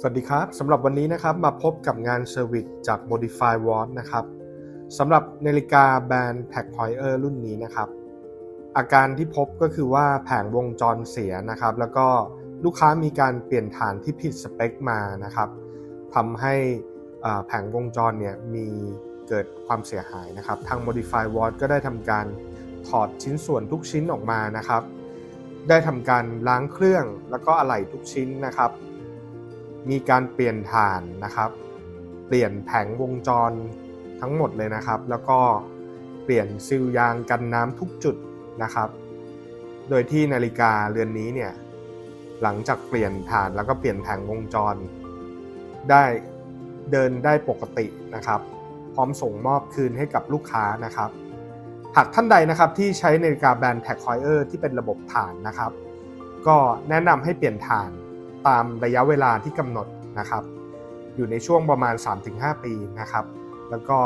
สวัสดีครับสำหรับวันนี้นะครับมาพบกับงานเซอร์วิสจาก Modify Watch นะครับสำหรับนาฬิกาแบรนด์ Tag Heuer รุ่นนี้นะครับ อาการที่พบก็คือว่าแผงวงจรเสียนะครับ แล้วก็ลูกค้ามีการเปลี่ยนฐานที่ผิดสเปคมานะครับทำให้แผงวงจรเนี่ยมีเกิดความเสียหายนะครับ ทาง Modify Watch ก็ได้ทำการถอดชิ้นส่วนทุกชิ้นออกมานะครับ ได้ทำการล้างเครื่องแล้วก็อะไหล่ทุกชิ้นนะครับ มีการเปลี่ยนฐานนะครับ เปลี่ยนแผงวงจรทั้งหมดเลยนะครับ แล้วก็เปลี่ยนซีลยางกันน้ำทุกจุดนะครับ โดยที่นาฬิกาเรือนนี้เนี่ยหลังจากเปลี่ยนฐานแล้วก็เปลี่ยนแผงวงจร ได้เดินได้ปกตินะครับ พร้อมส่งมอบคืนให้กับลูกค้านะครับ หากท่านใดนะครับที่ใช้นาฬิกาแบรนด์ Tag Heuer ที่เป็นระบบฐานนะครับ ก็แนะนำให้เปลี่ยนฐาน ตามระยะเวลาที่กำหนดนะครับ อยู่ในช่วงประมาณ 3-5 ปีนะครับ แล้วก็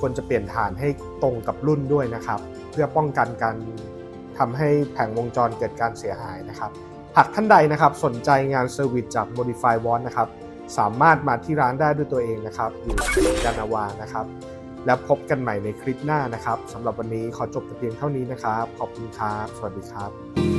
ควรจะเปลี่ยนฐานให้ตรงกับรุ่นด้วยนะครับ เพื่อป้องกันการทำให้แผงวงจรเกิดการเสียหายนะครับ หากท่านใดนะครับสนใจงานเซอร์วิสจาก Modify w a t นะครับ สามารถมาที่ร้านได้ด้วยตัวเองนะครับ อยู่ยานาวานะครับ แล้วพบกันใหม่ในคลิปหน้านะครับสำหรับวันนี้ขอจบแต่เพียงเท่านี้นะครับ ขอบคุณครับ สวัสดีครับ